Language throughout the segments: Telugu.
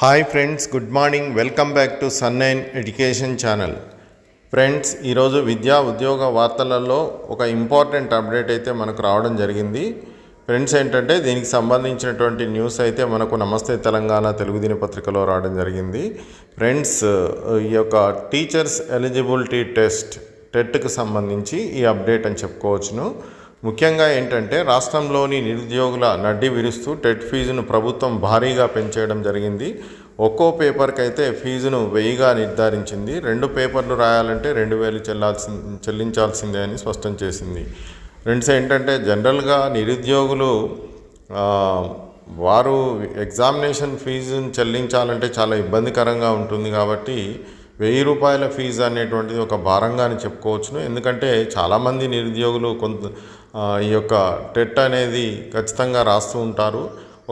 Hi friends good morning welcome back to sun nine education channel friends ఈరోజు విద్యా ఉద్యోగ వార్తలలో ఒక ఇంపార్టెంట్ అప్డేట్ అయితే మనకు రావడం జరిగింది. ఫ్రెండ్స్ ఏంటంటే దీనికి సంబంధించినటువంటి న్యూస్ అయితే మనకు నమస్తే తెలంగాణ తెలుగు దినపత్రికలో రావడం జరిగింది. ఫ్రెండ్స్ ఈ యొక్క టీచర్స్ ఎలిజిబిలిటీ టెస్ట్ టెట్కు సంబంధించి ఈ అప్డేట్ అని చెప్పుకోవచ్చును. ముఖ్యంగా ఏంటంటే రాష్ట్రంలోని నిరుద్యోగుల నడ్డి విరుస్తూ టెట్ ఫీజును ప్రభుత్వం భారీగా పెంచేయడం జరిగింది. ఒక్కో పేపర్కి అయితే ఫీజును వెయ్యిగా నిర్ధారించింది. రెండు పేపర్లు రాయాలంటే రెండు వేలు చెల్లాల్సి చెల్లించాల్సిందే అని స్పష్టం చేసింది. ఫ్రెండ్స్ ఏంటంటే జనరల్గా నిరుద్యోగులు వారు ఎగ్జామినేషన్ ఫీజును చెల్లించాలంటే చాలా ఇబ్బందికరంగా ఉంటుంది కాబట్టి వెయ్యి రూపాయల ఫీజు అనేటువంటిది ఒక భారంగా అని చెప్పుకోవచ్చును. ఎందుకంటే చాలామంది నిరుద్యోగులు కొంత ఈ యొక్క టెట్ అనేది ఖచ్చితంగా రాస్తూ ఉంటారు.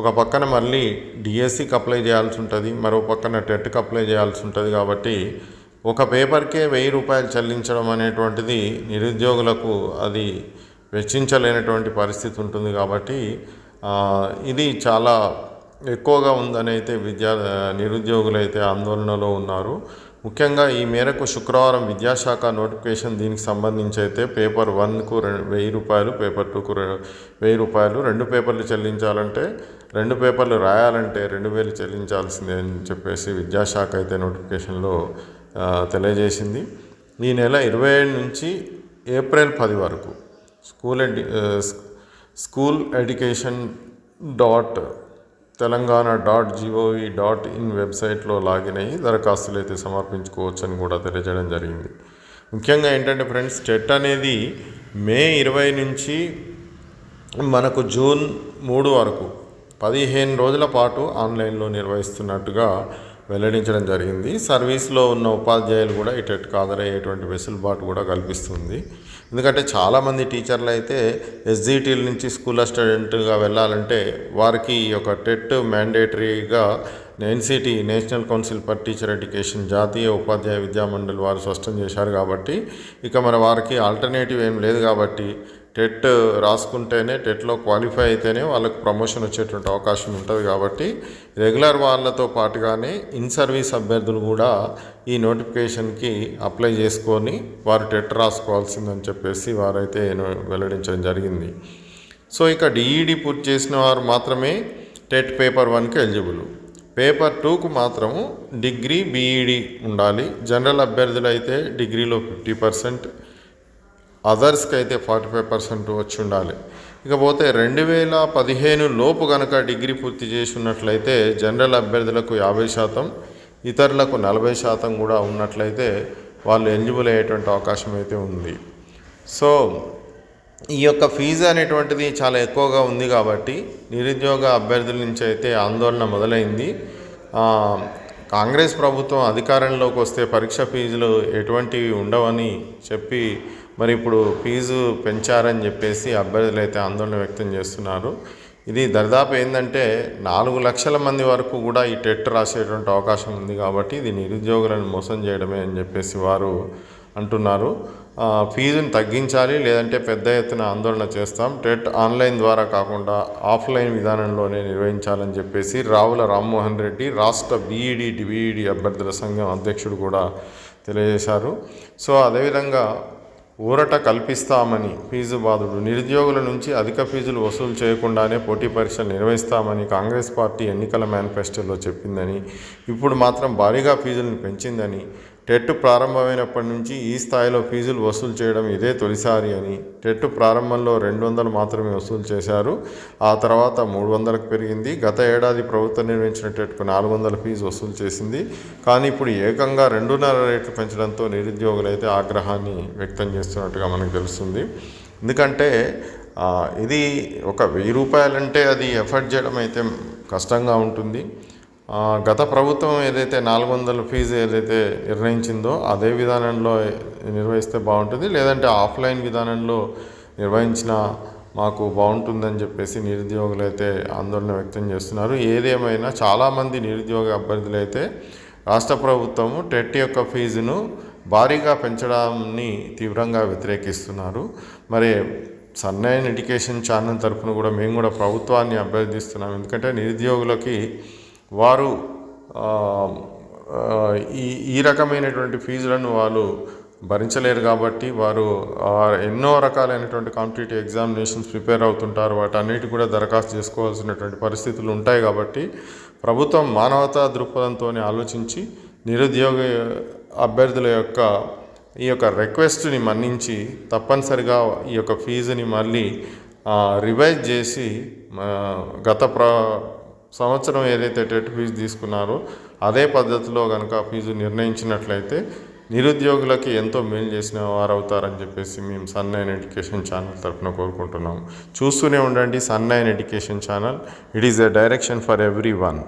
ఒక పక్కన మళ్ళీ డిఎస్సికి అప్లై చేయాల్సి ఉంటుంది మరో పక్కన టెట్కి అప్లై చేయాల్సి ఉంటుంది కాబట్టి ఒక పేపర్కే వెయ్యి రూపాయలు చెల్లించడం అనేటువంటిది నిరుద్యోగులకు అది వెచ్చించలేనటువంటి పరిస్థితి ఉంటుంది కాబట్టి ఇది చాలా ఎక్కువగా ఉందని అయితే విద్యా నిరుద్యోగులు అయితే ఆందోళనలో ఉన్నారు. ముఖ్యంగా ఈ మేరకు శుక్రవారం విద్యాశాఖ నోటిఫికేషన్ దీనికి సంబంధించి అయితే పేపర్ వన్కు రె వెయ్యి రూపాయలు పేపర్ టూకు వెయ్యి రూపాయలు రెండు పేపర్లు చెల్లించాలంటే రెండు పేపర్లు రాయాలంటే రెండు వేలు చెల్లించాల్సిందే అని చెప్పేసి విద్యాశాఖ అయితే నోటిఫికేషన్లో తెలియజేసింది. ఈ నెల ఇరవై ఏడు నుంచి ఏప్రిల్ పది వరకు school edu school education dot Telangana dot GOV dot in వెబ్సైట్లో లాగిన్ అయ్యి దరఖాస్తులు అయితే సమర్పించుకోవచ్చు అని కూడా తెలియజేయడం జరిగింది. ముఖ్యంగా ఏంటంటే ఫ్రెండ్స్ టెట్ అనేది మే ఇరవై నుంచి మనకు జూన్ మూడు వరకు పదిహేను రోజుల పాటు ఆన్లైన్లో నిర్వహిస్తున్నట్టుగా వెల్లడించడం జరిగింది. సర్వీస్లో ఉన్న ఉపాధ్యాయులు కూడా ఈ టెట్కు హాజరయ్యేటువంటి వెసులుబాటు కూడా కల్పిస్తుంది. ఎందుకంటే చాలామంది టీచర్లు అయితే ఎస్జీటీల నుంచి స్కూల్ అసిస్టెంట్గా వెళ్ళాలంటే వారికి ఈ యొక్క TET మ్యాండేటరీగా NCT national council for teacher education జాతీయ ఉపాధ్యాయ విద్యా మండలి వారు స్పష్టం చేశారు కాబట్టి ఇక మన వారికి ఆల్టర్నేటివ్ ఏం లేదు కాబట్టి టెట్ రాసుకుంటేనే టెట్లో క్వాలిఫై అయితేనే వాళ్ళకు ప్రమోషన్ వచ్చేటువంటి అవకాశం ఉంటుంది కాబట్టి రెగ్యులర్ వాళ్ళతో పాటుగానే ఇన్ సర్వీస్ అభ్యర్థులు కూడా ఈ నోటిఫికేషన్కి అప్లై చేసుకొని వారు టెట్ రాసుకోవాల్సిందని చెప్పేసి వారైతే వెల్లడించడం జరిగింది. సో ఇక డిఈడి పూర్తి చేసిన వారు మాత్రమే టెట్ పేపర్ వన్కి ఎలిజిబుల్. పేపర్ టూకు మాత్రము డిగ్రీ బీఈడి ఉండాలి. జనరల్ అభ్యర్థులు అయితే డిగ్రీలో ఫిఫ్టీ పర్సెంట్ అదర్స్కి అయితే ఫార్టీ ఫైవ్ పర్సెంట్ వచ్చి ఉండాలి. ఇకపోతే రెండు వేల పదిహేను లోపు కనుక డిగ్రీ పూర్తి చేసినట్లయితే జనరల్ అభ్యర్థులకు యాభై శాతం ఇతరులకు నలభై శాతం కూడా ఉన్నట్లయితే వాళ్ళు ఎలిజిబుల్ అయ్యేటువంటి అవకాశం అయితే ఉంది. సో ఈ యొక్క ఫీజు అనేటువంటిది చాలా ఎక్కువగా ఉంది కాబట్టి నిరుద్యోగ అభ్యర్థుల నుంచి అయితే ఆందోళన మొదలైంది. కాంగ్రెస్ ప్రభుత్వం అధికారంలోకి వస్తే పరీక్ష ఫీజులు ఎటువంటివి ఉండవని చెప్పి మరి ఇప్పుడు ఫీజు పెంచారని చెప్పేసి అభ్యర్థులు అయితే ఆందోళన వ్యక్తం చేస్తున్నారు. ఇది దరిదాపు ఏంటంటే నాలుగు లక్షల మంది వరకు కూడా ఈ టెట్ రాసేటువంటి అవకాశం ఉంది కాబట్టి ఇది నిరుద్యోగులను మోసం చేయడమే అని చెప్పేసి వారు అంటున్నారు. ఫీజుని తగ్గించాలి లేదంటే పెద్ద ఎత్తున ఆందోళన చేస్తాం. టెట్ ఆన్లైన్ ద్వారా కాకుండా ఆఫ్లైన్ విధానంలోనే నిర్వహించాలని చెప్పేసి రావుల రామ్మోహన్ రెడ్డి రాష్ట్ర బీఈడి డిబిఈడి అభ్యర్థుల సంఘం అధ్యక్షుడు కూడా తెలియజేశారు. సో అదేవిధంగా ఊరట కల్పిస్తామని ఫీజు బాధుడు నిరుద్యోగుల నుంచి అధిక ఫీజులు వసూలు చేయకుండానే పోటీ పరీక్షలు నిర్వహిస్తామని కాంగ్రెస్ పార్టీ ఎన్నికల మేనిఫెస్టోలో చెప్పిందని ఇప్పుడు మాత్రం భారీగా ఫీజులను పెంచిందని టెట్ ప్రారంభమైనప్పటి నుంచి ఈ స్థాయిలో ఫీజులు వసూలు చేయడం ఇదే తొలిసారి అని టెట్ ప్రారంభంలో రెండు వందలు మాత్రమే వసూలు చేశారు. ఆ తర్వాత మూడు వందలకు పెరిగింది. గత ఏడాది ప్రభుత్వం నిర్మించిన టెట్కు నాలుగు వందల ఫీజు వసూలు చేసింది. కానీ ఇప్పుడు ఏకంగా రెండున్నర రేట్లు పెంచడంతో నిరుద్యోగులు అయితే ఆగ్రహాన్ని వ్యక్తం చేస్తున్నట్టుగా మనకు తెలుస్తుంది. ఎందుకంటే ఇది ఒక వెయ్యి రూపాయలంటే అది ఎఫర్ట్ చేయడం అయితే కష్టంగా ఉంటుంది. గత ప్రభుత్వం ఏదైతే నాలుగు వందల ఫీజు ఏదైతే నిర్ణయించిందో అదే విధానంలో నిర్వహిస్తే బాగుంటుంది. లేదంటే ఆఫ్లైన్ విధానంలో నిర్వహించిన మాకు బాగుంటుందని చెప్పేసి నిరుద్యోగులు అయితే ఆందోళన వ్యక్తం చేస్తున్నారు. ఏదేమైనా చాలామంది నిరుద్యోగ అభ్యర్థులు అయితే రాష్ట్ర ప్రభుత్వము టెట్ యొక్క ఫీజును భారీగా పెంచడాన్ని తీవ్రంగా వ్యతిరేకిస్తున్నారు. మరి సన్నైన్ ఎడ్యుకేషన్ ఛానల్ తరఫున కూడా మేము కూడా ప్రభుత్వాన్ని అభ్యర్థిస్తున్నాం. ఎందుకంటే నిరుద్యోగులకి వారు ఈ ఈ రకమైనటువంటి ఫీజులను వాళ్ళు భరించలేరు కాబట్టి వారు ఎన్నో రకాలైనటువంటి కాంపిటేటివ్ ఎగ్జామినేషన్స్ ప్రిపేర్ అవుతుంటారు. వాటన్నిటి కూడా దరఖాస్తు చేసుకోవాల్సినటువంటి పరిస్థితులు ఉంటాయి కాబట్టి ప్రభుత్వం మానవతా దృక్పథంతో ఆలోచించి నిరుద్యోగ అభ్యర్థుల యొక్క ఈ యొక్క రిక్వెస్ట్ని మన్నించి తప్పనిసరిగా ఈ యొక్క ఫీజుని మళ్ళీ రివైజ్ చేసి గత ప్ర సంవత్సరం ఏదైతే టెట్ ఫీజు తీసుకున్నారో అదే పద్ధతిలో కనుక ఫీజు నిర్ణయించినట్లయితే నిరుద్యోగులకి ఎంతో మేలు చేసిన వారు అవుతారని చెప్పేసి మేము సన్ నైన్ ఎడ్యుకేషన్ ఛానల్ తరఫున కోరుకుంటున్నాము చూస్తూనే ఉండండి sun nine education channel. It is a direction for every one